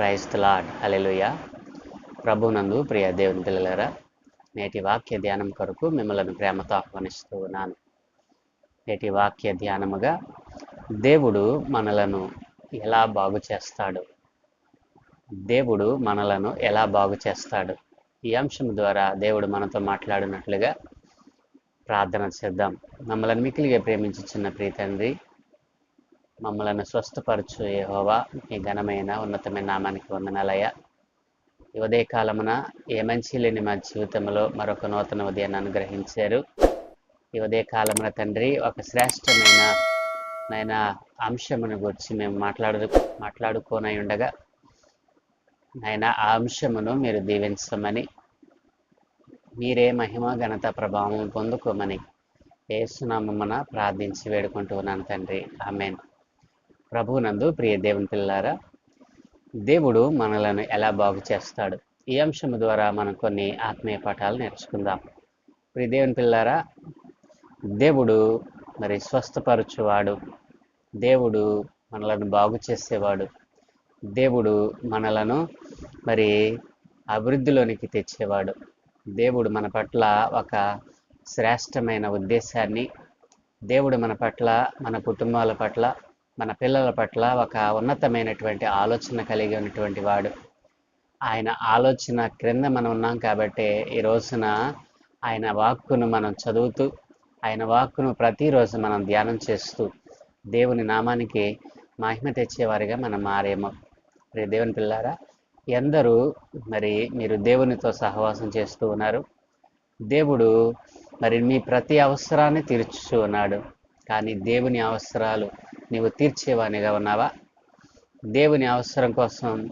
Praise lord hallelujah ప్రభునందు ప్రియ దేవుని పిల్లలరా నేటి వాక్య ధ్యానం కొరకు మిమ్మల్ని ప్రేమతో ఆహ్వానిస్తూ ఉన్నాను. నేటి వాక్య ధ్యానముగా దేవుడు మనలను ఎలా బాగు చేస్తాడు? దేవుడు మనలను ఎలా బాగు చేస్తాడు? ఈ అంశం ద్వారా దేవుడు మనతో మాట్లాడినట్లుగా ప్రార్థన చేద్దాం. మమ్మల్ని మికిలిగా ప్రేమించి చిన్న ప్రీతండ్రి మమ్మలను స్వస్థపరచు ఏహోవా మీ ఘనమైన ఉన్నతమైన నామానికి వందనాలయ్య. ఈ ఉదయ కాలమున ఏ మంచి లేని మా జీవితంలో మరొక నూతన ఉదయాన్ని అనుగ్రహించారు ఈ ఉదయ కాలమున తండ్రి ఒక శ్రేష్టమైన నాయన అంశమును గురించి మేము మాట్లాడు మాట్లాడుకోనై ఉండగా నాయన ఆ అంశమును మీరు దీవించమని మీరే మహిమ ఘనత ప్రభావం పొందుకోమని ఏసునామమున ప్రార్థించి వేడుకుంటూ ఉన్నాను తండ్రి. ఆమెను. ప్రభునందు ప్రియ దేవుని పిల్లారా దేవుడు మనలను ఎలా బాగు చేస్తాడు? ఈ అంశం ద్వారా మనం కొన్ని ఆత్మీయ పాఠాలు నేర్చుకుందాం. ప్రియ దేవుని పిల్లారా దేవుడు మరి స్వస్థపరచువాడు. దేవుడు మనలను బాగు చేసేవాడు. దేవుడు మనలను మరి అభివృద్ధిలోనికి తెచ్చేవాడు. దేవుడు మన పట్ల ఒక శ్రేష్టమైన ఉద్దేశాన్ని దేవుడు మన పట్ల మన కుటుంబాల పట్ల మన పిల్లల పట్ల ఒక ఉన్నతమైనటువంటి ఆలోచన కలిగి ఉన్నటువంటి వాడు. ఆయన ఆలోచన క్రింద మనం ఉన్నాం కాబట్టి ఈ రోజున ఆయన వాక్కును మనం చదువుతూ ఆయన వాక్కును ప్రతిరోజు మనం ధ్యానం చేస్తూ దేవుని నామానికి మహిమ తెచ్చేవారిగా మనం మారేమో. మరి దేవుని పిల్లారా ఎందరూ మరి మీరు దేవునితో సహవాసం చేస్తూ ఉన్నారు. దేవుడు మరి మీ ప్రతి అవసరాన్ని తీర్చుతూ ఉన్నాడు. కానీ దేవుని అవసరాలు నీవు తీర్చేవానిగా ఉన్నావా? దేవుని అవసరం కోసం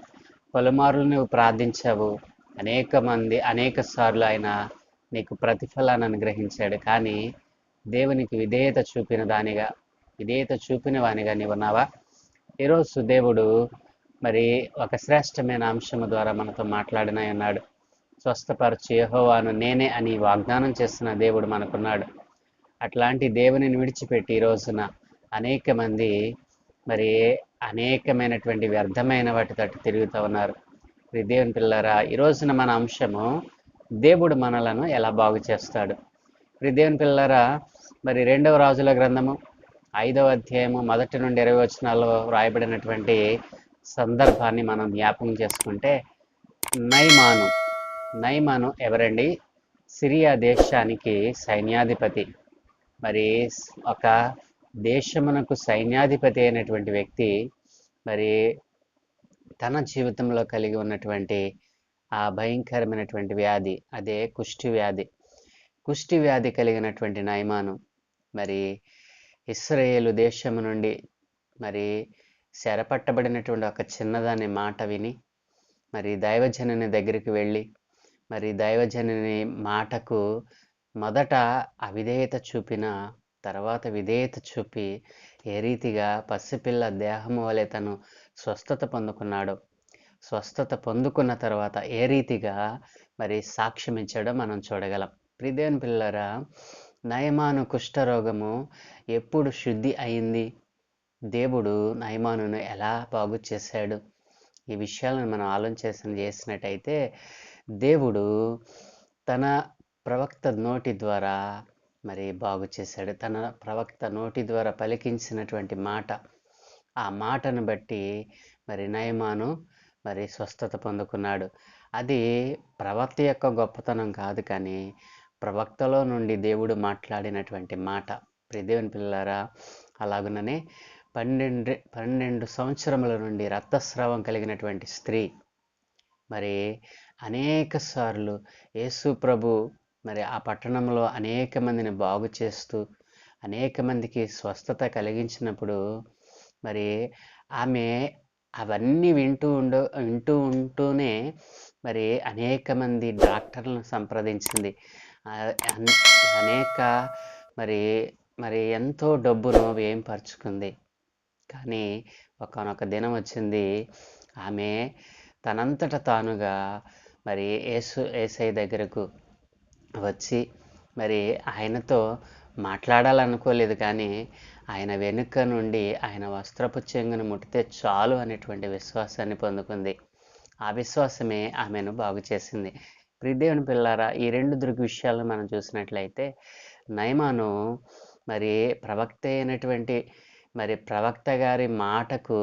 పలుమార్లు నువ్వు ప్రార్థించావు. అనేక మంది అనేక సార్లు ఆయన నీకు ప్రతిఫలాన్ని అనుగ్రహించాడు. కానీ దేవునికి విధేయత చూపిన దానిగా విధేయత చూపిన వానిగా నీవు ఉన్నావా? ఈరోజు దేవుడు మరి ఒక శ్రేష్టమైన అంశము ద్వారా మనతో మాట్లాడిన ఉన్నాడు. స్వస్థపరచు యహోవాను నేనే అని వాగ్దానం చేస్తున్న దేవుడు మనకున్నాడు. అట్లాంటి దేవునిని విడిచిపెట్టి ఈ రోజున అనేక మంది మరి అనేకమైనటువంటి వ్యర్థమైన వాటి తట్టు తిరుగుతూ ఉన్నారు. మరి దేవుని పిల్లరా ఈ రోజున మన అంశము దేవుడు మనలను ఎలా బాగు చేస్తాడు? మరి దేవుని పిల్లరా మరి రెండవ రాజుల గ్రంథము ఐదవ అధ్యాయము మొదటి నుండి ఇరవై వచనాల్లో వ్రాయబడినటువంటి సందర్భాన్ని మనం జ్ఞాపకం చేసుకుంటే నైమాను నైమాను ఎవరండి? సిరియా దేశానికి సైన్యాధిపతి. మరి ఒక దేశమునకు సైన్యాధిపతి అయినటువంటి వ్యక్తి మరి తన జీవితంలో కలిగి ఉన్నటువంటి ఆ భయంకరమైనటువంటి వ్యాధి అదే కుష్టి వ్యాధి. కుష్టి వ్యాధి కలిగినటువంటి నయమాను మరి ఇస్రాయేలు దేశము నుండి మరి శరపట్టబడినటువంటి ఒక చిన్నదాని మాట విని మరి దైవజనుని దగ్గరికి వెళ్ళి మరి దైవజనుని మాటకు మొదట అవిధేయత చూపిన తర్వాత విధేయత చూపి ఏ రీతిగా పసిపిల్ల దేహము వలె తను స్వస్థత పొందుకున్నాడు స్వస్థత పొందుకున్న తర్వాత ఏ రీతిగా మరి సాక్ష్యం ఇచ్చాడో మనం చూడగలం. ప్రిదేవన్ పిల్లరా నయమాను కుష్ఠరోగము ఎప్పుడు శుద్ధి అయింది? దేవుడు నయమానును ఎలా బాగు చేశాడు? ఈ విషయాలను మనం ఆలోచన చేసినట్టయితే దేవుడు తన ప్రవక్త నోటి ద్వారా మరి బాగు చేశాడు. తన ప్రవక్త నోటి ద్వారా పలికించినటువంటి మాట ఆ మాటను బట్టి మరి నయమాను మరి స్వస్థత పొందుకున్నాడు. అది ప్రవక్త యొక్క గొప్పతనం కాదు కానీ ప్రవక్తలో నుండి దేవుడు మాట్లాడినటువంటి మాట. ప్రిదేవుని పిల్లారా అలాగుననే పన్నెండు పన్నెండు సంవత్సరముల నుండి రక్తస్రావం కలిగినటువంటి స్త్రీ మరి అనేక సార్లు యేసు ప్రభు మరి ఆ పట్టణంలో అనేక మందిని బాగు చేస్తూ అనేక మందికి స్వస్థత కలిగించినప్పుడు మరి ఆమె అవన్నీ వింటూ ఉండ వింటూ ఉంటూనే మరి అనేక మంది డాక్టర్లను సంప్రదించింది. అనేక మరి మరి ఎంతో డబ్బును వ్యయం పరుచుకుంది కానీ ఒకనొక దినం వచ్చింది ఆమె తనంతట తానుగా మరి ఏసు ఏసై దగ్గరకు వచ్చి మరి ఆయనతో మాట్లాడాలనుకోలేదు కానీ ఆయన వెనుక నుండి ఆయన వస్త్రపు చెంగును ముట్టితే చాలు అనేటువంటి విశ్వాసాన్ని పొందుకుంది. ఆ విశ్వాసమే ఆమెను బాగు చేసింది. ప్రిదేవుని పిల్లారా ఈ రెండు దృగ్ విషయాలను మనం చూసినట్లయితే నయమాను మరి ప్రవక్త అయినటువంటి మరి ప్రవక్త గారి మాటకు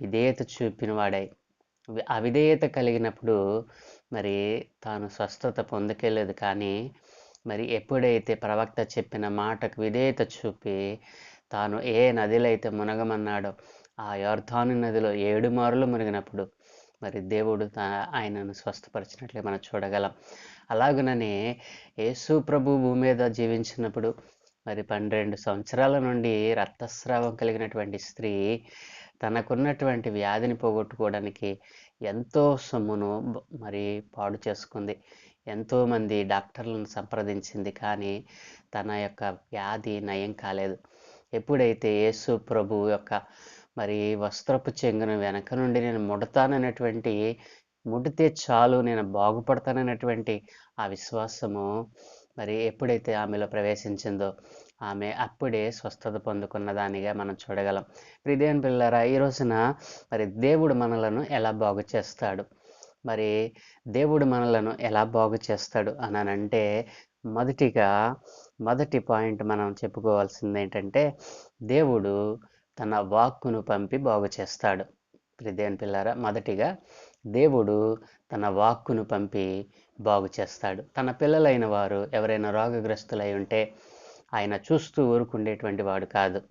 విధేయత చూపినవాడై అవిధేయత కలిగినప్పుడు మరి తాను స్వస్థత పొందకెళ్ళలేదు కానీ మరి ఎప్పుడైతే ప్రవక్త చెప్పిన మాటకు విధేయత చూపి తాను ఏ నదిలో అయితే మునగమన్నాడో ఆ యోర్ధాను నదిలో ఏడు మారులు మునిగినప్పుడు మరి దేవుడు ఆయనను స్వస్థపరిచినట్లే మనం చూడగలం. అలాగుననే యేసు ప్రభు భూమి మీద జీవించినప్పుడు మరి పన్నెండు సంవత్సరాల నుండి రక్తస్రావం కలిగినటువంటి స్త్రీ తనకున్నటువంటి వ్యాధిని పోగొట్టుకోవడానికి ఎంతో సొమ్మును మరి పాడు చేసుకుంది. ఎంతోమంది డాక్టర్లను సంప్రదించింది కానీ తన యొక్క వ్యాధి నయం కాలేదు. ఎప్పుడైతే యేసు ప్రభు యొక్క మరి వస్త్రపు చెంగును వెనక నుండి నేను ముడతాననేటువంటి ముడితే చాలు నేను బాగుపడతాననేటువంటి ఆ విశ్వాసము మరి ఎప్పుడైతే ఆమెలో ప్రవేశించిందో ఆమె అప్పుడే స్వస్థత పొందుకున్న దానిగా మనం చూడగలం. ప్రిదేవన్ పిల్లరా ఈ రోజున మరి దేవుడు మనలను ఎలా బాగు చేస్తాడు? మరి దేవుడు మనలను ఎలా బాగు చేస్తాడు అనంటే మొదటిగా మొదటి పాయింట్ మనం చెప్పుకోవాల్సింది ఏంటంటే దేవుడు తన వాక్కును పంపి బాగు చేస్తాడు. ప్రిదేవన్ పిల్లారా మొదటిగా దేవుడు తన వాక్కును పంపి బాగు చేస్తాడు. తన పిల్లలైన వారు ఎవరైనా రోగగ్రస్తులై ఉంటే ఆయన చూస్తూ ఊరుకుండేటువంటి వాడు కాదు.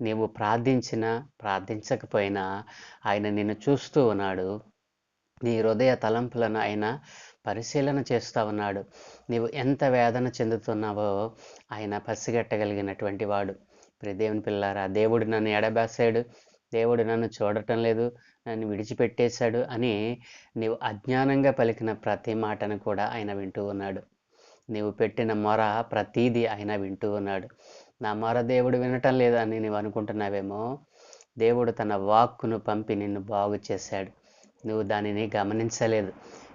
నీవు ప్రార్థించినా ప్రార్థించకపోయినా ఆయన నిన్ను చూస్తూ ఉన్నాడు. నీ హృదయ తలంపులను ఆయన పరిశీలన చేస్తూ ఉన్నాడు. నీవు ఎంత వేదన చెందుతున్నావో ఆయన పసిగట్టగలిగినటువంటి వాడు. ప్రియ దేవుని పిల్లారా దేవుడు నన్ను ఎడబాసాడు. దేవుడు నన్ను చూడటం లేదు. నన్ను విడిచిపెట్టేశాడు అని నీవు అజ్ఞానంగా పలికిన ప్రతి మాటను కూడా ఆయన వింటూ ఉన్నాడు. నీవు పెట్టిన మొర ప్రతీది ఆయన వింటూ ఉన్నాడు. నా మొర దేవుడు వినటం లేదని నీవు అనుకుంటున్నావేమో? దేవుడు తన వాక్కును పంపి నిన్ను బాగు చేశాడు. నువ్వు దానిని గమనించలేదు.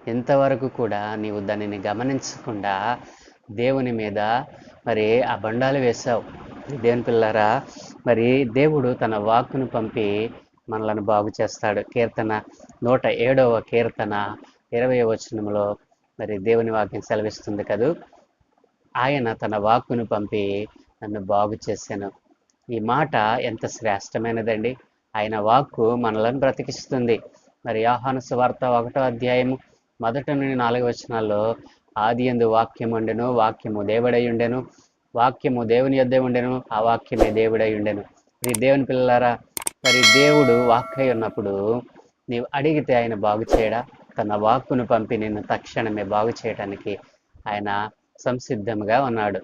ఇంతవరకు కూడా నీవు దానిని గమనించకుండా దేవుని మీద మరి ఆ బండాలు వేశావు. దేవుని పిల్లరా మరి దేవుడు తన వాక్కును పంపి మనలను బాగు చేస్తాడు. కీర్తన నూట ఏడవ కీర్తన ఇరవై వచనంలో మరి దేవుని వాక్యం సెలవిస్తుంది కదూ? ఆయన తన వాక్కును పంపి నన్ను బాగు చేశాను. ఈ మాట ఎంత శ్రేష్టమైనదండి. ఆయన వాక్కు మనలను బ్రతికిస్తుంది. మరి ఆహ్వాన సువార్త ఒకటో అధ్యాయము మొదటి నుండి నాలుగు వచనాల్లో ఆది ఎందు వాక్యం ఉండెను వాక్యము దేవుడై ఉండెను వాక్యము దేవుని యొద్దే ఉండెను ఆ వాక్యమే దేవుడై ఉండెను ఇది దేవుని పిల్లలారా మరి దేవుడు వాక్కై ఉన్నప్పుడు నీవు అడిగితే ఆయన బాగు చేయడా? తన వాక్కును పంపి నిన్ను తక్షణమే బాగు చేయడానికి ఆయన సంసిద్ధంగా ఉన్నాడు.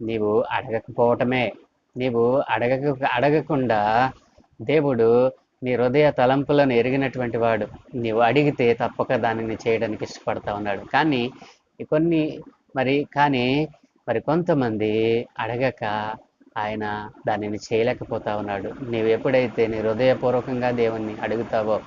నీవు అడగకపోవటమే. నీవు అడగక అడగకుండా దేవుడు నీ హృదయ తలంపులను ఎరిగినటువంటి వాడు. నీవు అడిగితే తప్పక దానిని చేయడానికి ఇష్టపడతా ఉన్నాడు. కానీ కొన్ని మరి కానీ మరి కొంతమంది అడగక ఆయన దానిని చేయలేకపోతా ఉన్నాడు. నీవు ఎప్పుడైతే నీ హృదయపూర్వకంగా దేవుణ్ణి అడుగుతావో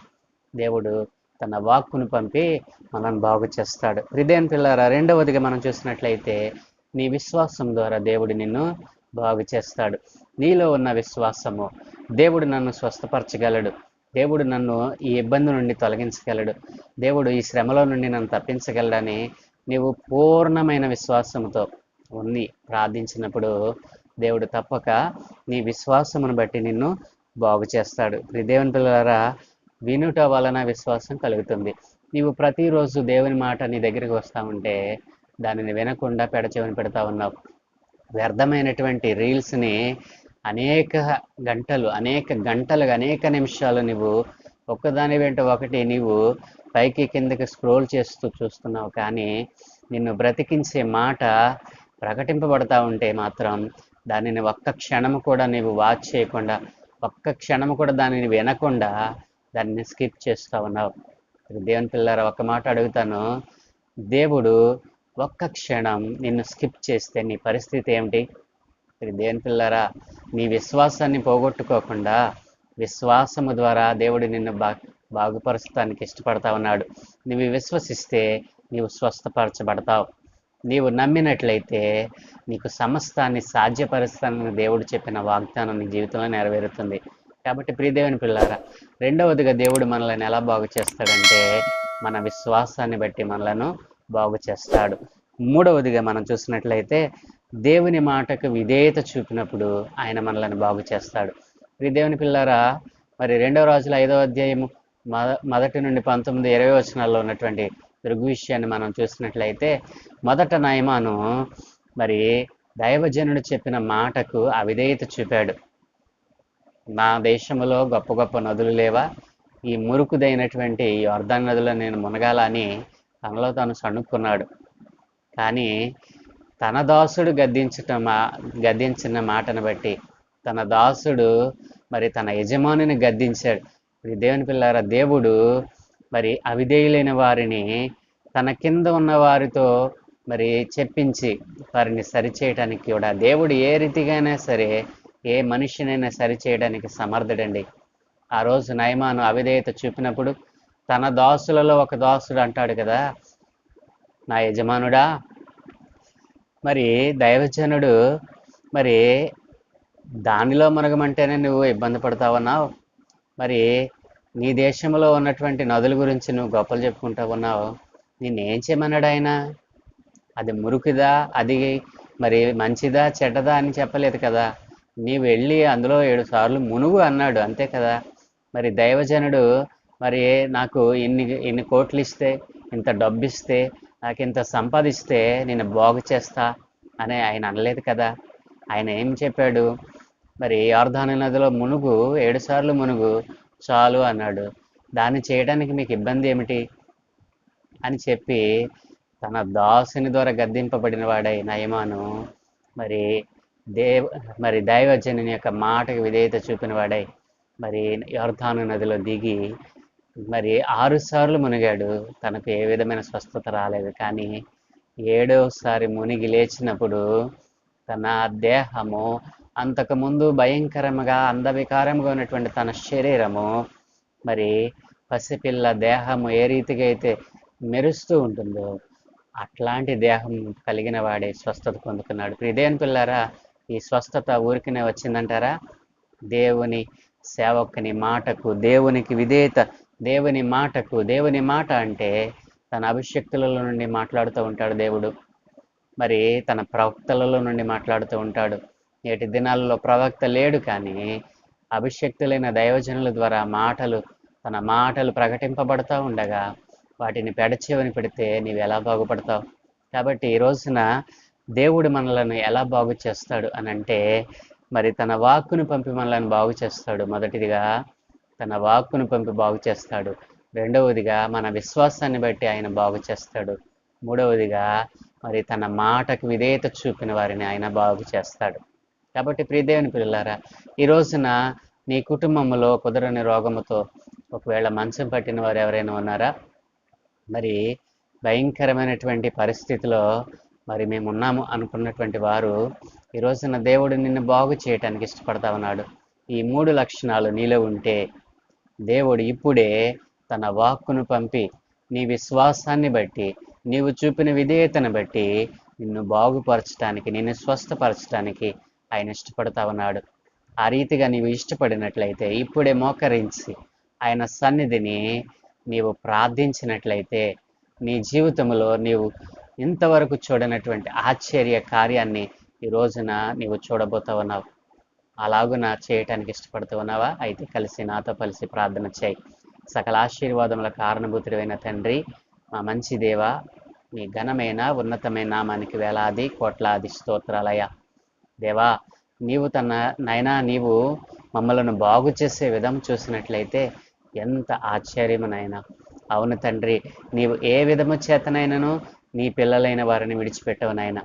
దేవుడు తన వాక్కును పంపి మనల్ని బాగు చేస్తాడు. హృదయం పిల్లరా రెండవదిగా మనం చూసినట్లయితే నీ విశ్వాసం ద్వారా దేవుడు నిన్ను బాగు చేస్తాడు. నీలో ఉన్న విశ్వాసము దేవుడు నన్ను స్వస్థపరచగలడు. దేవుడు నన్ను ఈ ఇబ్బంది నుండి తొలగించగలడు. దేవుడు ఈ శ్రమలో నుండి నన్ను తప్పించగలడని నీవు పూర్ణమైన విశ్వాసంతో ఉన్ని ప్రార్థించినప్పుడు దేవుడు తప్పక నీ విశ్వాసమును బట్టి నిన్ను బాగు చేస్తాడు. ప్రియ దేవుని పిల్లలారా వినుట వలన విశ్వాసం కలుగుతుంది. నీవు ప్రతిరోజు దేవుని మాట నీ దగ్గరికి వస్తా ఉంటే దానిని వినకుండా పెడచెవిని పెడతా ఉన్నావు. వ్యర్థమైనటువంటి రీల్స్ని అనేక గంటలు అనేక గంటలుగా అనేక నిమిషాలు నువ్వు ఒక్కదాని వెంట ఒకటి నీవు పైకి కిందకి స్క్రోల్ చేస్తూ చూస్తున్నావు కానీ నిన్ను బ్రతికించే మాట ప్రకటింపబడతా ఉంటే మాత్రం దానిని ఒక్క క్షణము కూడా నీవు వాచ్ చేయకుండా ఒక్క క్షణము కూడా దానిని వినకుండా దాన్ని స్కిప్ చేస్తూ ఉన్నావు. దేవుని పిల్లర ఒక మాట అడుగుతాను. దేవుడు ఒక్క క్షణం నిన్ను స్కిప్ చేస్తే నీ పరిస్థితి ఏమిటి? దేవుని పిల్లరా నీ విశ్వాసాన్ని పోగొట్టుకోకుండా విశ్వాసము ద్వారా దేవుడు నిన్ను బా బాగుపరచడానికి ఇష్టపడతా ఉన్నాడు. నువ్వు విశ్వసిస్తే నీవు స్వస్థపరచబడతావు. నీవు నమ్మినట్లయితే నీకు సమస్తాన్ని సాధ్యపరుస్తానని దేవుడు చెప్పిన వాగ్దానం నీ జీవితంలో నెరవేరుతుంది. కాబట్టి ప్రియదేవుని పిల్లారా రెండవదిగా దేవుడు మనల్ని ఎలా బాగు చేస్తాడంటే మన విశ్వాసాన్ని బట్టి మనలను బాగు చేస్తాడు. మూడవదిగా మనం చూసినట్లయితే దేవుని మాటకు విధేయత చూపినప్పుడు ఆయన మనలను బాగు చేస్తాడు. ప్రియదేవుని దేవుని పిల్లారా మరి రెండవ రోజుల ఐదవ అధ్యాయము మొదటి నుండి పంతొమ్మిది ఇరవై వచనాల్లో ఉన్నటువంటి దృగ్విషయాన్ని మనం చూసినట్లయితే మొదట నయమాను మరి దైవజనుడు చెప్పిన మాటకు అవిధేయత చూపాడు. నా దేశంలో గొప్ప గొప్ప నదులు లేవా? ఈ మురుకుదైనటువంటి ఈ వర్ధన్ నదిలో నేను మునగాల అని తనలో తాను సణుక్కున్నాడు. కానీ తన దాసుడు గద్దించటం మా- గద్దించిన మాటను బట్టి తన దాసుడు మరి తన యజమానిని గద్దించాడు. ఇది దేవుని పిల్లారా దేవుడు మరి అవిధేయులైన వారిని తన కింద ఉన్న వారితో మరి చెప్పించి వారిని సరిచేయటానికి కూడా దేవుడు ఏ రీతిగానే సరే ఏ మనిషినైనా సరిచేయడానికి సమర్థుడండి. ఆ రోజు నయమాను అవిధేయత చూపినప్పుడు తన దాసులలో ఒక దాసుడు అంటాడు కదా నా యజమానుడా మరి దైవజనుడు మరి దానిలో మునగమంటేనే నువ్వు ఇబ్బంది పడతావన్నావు? మరి నీ దేశంలో ఉన్నటువంటి నదుల గురించి నువ్వు గొప్పలు చెప్పుకుంటా ఉన్నావు? నిన్నేం చేయమన్నాడు ఆయన? అది మురుకుదా? అది మరి మంచిదా? చెడ్డదా అని చెప్పలేదు కదా. నీవు వెళ్ళి అందులో ఏడు సార్లు మునుగు అన్నాడు అంతే కదా? మరి దైవజనుడు మరి నాకు ఇన్ని ఇన్ని కోట్లు ఇస్తే ఇంత డబ్బు ఇస్తే నాకు ఇంత సంపాదిస్తే నేను బాగు చేస్తా అని ఆయన అనలేదు కదా? ఆయన ఏం చెప్పాడు? మరి యార్ధాన నదిలో మునుగు ఏడు సార్లు మునుగు చాలు అన్నాడు. దాన్ని చేయడానికి మీకు ఇబ్బంది ఏమిటి? అని చెప్పి తన దాసుని ద్వారా గద్దింపబడిన వాడై నయమాను మరి దేవ మరి దైవజనుని యొక్క మాటకు విధేయత చూపిన వాడై మరి యోర్ధాను నదిలో దిగి మరి ఆరుసార్లు మునిగాడు. తనకు ఏ విధమైన స్వస్థత రాలేదు. కానీ ఏడవసారి మునిగి లేచినప్పుడు తన దేహము అంతకుముందు భయంకరంగా అందవికారంగా ఉన్నటువంటి తన శరీరము మరి పసిపిల్ల దేహము ఏ రీతిగా అయితే మెరుస్తూ ఉంటుందో అట్లాంటి దేహం కలిగిన వాడే స్వస్థత పొందుకున్నాడు. ప్రియదేవని పిల్లారా ఈ స్వస్థత ఊరికనే వచ్చిందంటారా? దేవుని సేవకుని మాటకు దేవునికి విధేయత దేవుని మాటకు దేవుని మాట అంటే తన అభిషక్తులలో నుండి మాట్లాడుతూ ఉంటాడు దేవుడు. మరి తన ప్రవక్తలలో నుండి మాట్లాడుతూ ఉంటాడు. నేటి దినాలలో ప్రవక్త లేడు కానీ అభిషక్తులైన దైవజనుల ద్వారా మాటలు తన మాటలు ప్రకటింపబడతా ఉండగా వాటిని పెడచేవని పెడితే నీవు ఎలా బాగుపడతావు? కాబట్టి ఈ రోజున దేవుడు మనలను ఎలా బాగు చేస్తాడు అని అంటే మరి తన వాక్కును పంపి మనలను బాగు చేస్తాడు. మొదటిదిగా తన వాక్కును పంపి బాగు చేస్తాడు. రెండవదిగా మన విశ్వాసాన్ని బట్టి ఆయన బాగు చేస్తాడు. మూడవదిగా మరి తన మాటకు విధేయత చూపిన వారిని ఆయన బాగు చేస్తాడు. కాబట్టి ప్రియదేవుని పిల్లారా ఈ రోజున నీ కుటుంబంలో కుదరని రోగముతో ఒకవేళ మంచం పట్టిన వారు ఎవరైనా ఉన్నారా? మరి భయంకరమైనటువంటి పరిస్థితిలో మరి మేము ఉన్నాము అనుకున్నటువంటి వారు ఈ రోజున దేవుడు నిన్ను బాగు చేయటానికి ఇష్టపడతా ఉన్నాడు. ఈ మూడు లక్షణాలు నీలో ఉంటే దేవుడు ఇప్పుడే తన వాక్కును పంపి నీ విశ్వాసాన్ని బట్టి నీవు చూపిన విధేయతను బట్టి నిన్ను బాగుపరచడానికి నిన్ను స్వస్థపరచడానికి ఆయన ఇష్టపడతా ఉన్నాడు. ఆ రీతిగా నీవు ఇష్టపడినట్లయితే ఇప్పుడే మోకరించి ఆయన సన్నిధిని నీవు ప్రార్థించినట్లయితే నీ జీవితంలో నీవు ఇంతవరకు చూడనటువంటి ఆశ్చర్య కార్యాన్ని ఈ రోజున నీవు చూడబోతా ఉన్నావు. అలాగున చేయటానికి ఇష్టపడుతూ ఉన్నావా? అయితే కలిసి నాతో కలిసి ప్రార్థన చేయి. సకల ఆశీర్వాదముల కారణభూతుడైన తండ్రి మా మంచి దేవ మీ ఘనమైన ఉన్నతమైన నామానికి వేలాది కోట్లాది స్తోత్రాలయ దేవా నీవు తన నైనా నీవు మమ్మలను బాగు చేసే విధం చూసినట్లయితే ఎంత ఆశ్చర్యమునైనా. అవును తండ్రి నీవు ఏ విధము చేతనైనను నీ పిల్లలైన వారిని విడిచిపెట్టవు నాయన.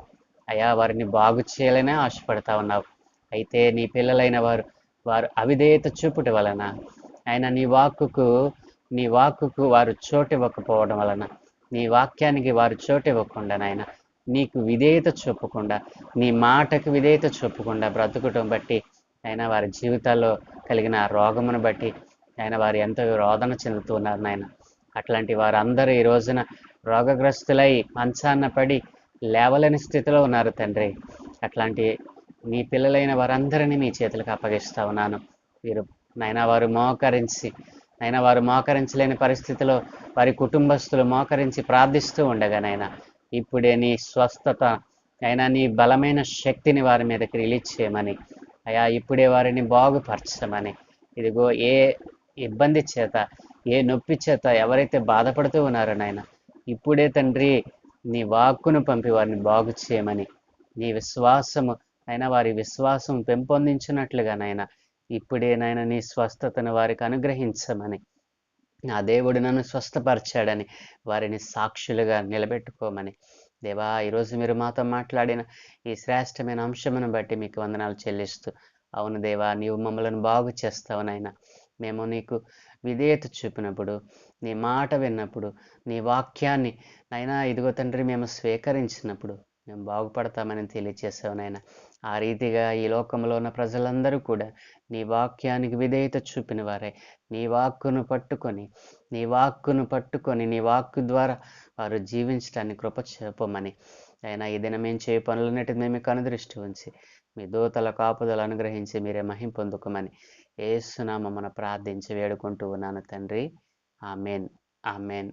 అయా వారిని బాగు చేయాలనే ఆశపడతా ఉన్నావు. అయితే నీ పిల్లలైన వారు వారు అవిధేయత చూపుట వలన ఆయన నీ వాక్కుకు నీ వాక్కుకు వారు చోటు ఇవ్వకపోవడం వలన నీ వాక్యానికి వారు చోటు ఇవ్వకుండా నాయన నీకు విధేయత చూపకుండా నీ మాటకు విధేయత చూపకుండా బ్రతుకుటం బట్టి ఆయన వారి జీవితాల్లో కలిగిన రోగమును బట్టి ఆయన వారు ఎంతో రోదన చెందుతున్నారు నాయన. అట్లాంటి వారందరూ ఈ రోజున రోగగ్రస్తులై మంచాన్న పడి లేవలేని స్థితిలో ఉన్నారు తండ్రి. అట్లాంటి నీ పిల్లలైన వారందరినీ మీ చేతులకు అప్పగిస్తా ఉన్నాను. మీరు నైనా వారు మోకరించి అయినా వారు మోకరించలేని పరిస్థితిలో వారి కుటుంబస్తులు మోకరించి ప్రార్థిస్తూ ఉండగానైనా ఇప్పుడే నీ స్వస్థత అయినా నీ బలమైన శక్తిని వారి మీదకి రిలీజ్ చేయమని అయా ఇప్పుడే వారిని బాగుపరచమని. ఇదిగో ఏ ఇబ్బంది చేత ఏ నొప్పి చేత ఎవరైతే బాధపడుతూ ఉన్నారో నాయన ఇప్పుడే తండ్రి నీ వాక్కును పంపి వారిని బాగు చేయమని. నీ విశ్వాసము అయినా వారి విశ్వాసం పెంపొందించినట్లుగా నాయన ఇప్పుడే నాయన నీ స్వస్థతను వారికి అనుగ్రహించమని. నా దేవుడు నన్ను స్వస్థపరిచాడని వారిని సాక్షులుగా నిలబెట్టుకోమని. దేవా ఈరోజు మీరు మాతో మాట్లాడిన ఈ శ్రేష్టమైన అంశమును బట్టి మీకు వందనాలు చెల్లిస్తూ అవును దేవా నీవు మమ్మలను బాగు చేస్తావు నాయన. మేము నీకు విధేయత చూపినప్పుడు నీ మాట విన్నప్పుడు నీ వాక్యాన్ని నైనా ఇదిగో తండ్రి మేము స్వీకరించినప్పుడు మేము బాగుపడతామని తెలియచేసావు నాయన. ఆ రీతిగా ఈ లోకంలో ఉన్న ప్రజలందరూ కూడా నీ వాక్యానికి విధేయత చూపిన వారే. నీ వాక్కును పట్టుకొని నీ వాక్కును పట్టుకొని నీ వాక్కు ద్వారా వారు జీవించడానికి కృప చెప్పమని అయినా ఈ మేము ఏం చేయ పనులన్నిటి మేము కనుదృష్టి ఉంచి మీ దూతల కాపుదలు అనుగ్రహించి మీరే మహిం పొందుకోమని ఏసునామమున ప్రార్థించి వేడుకుంటూ ఉన్నాను తండ్రి. ఆమెన్. ఆమెన్.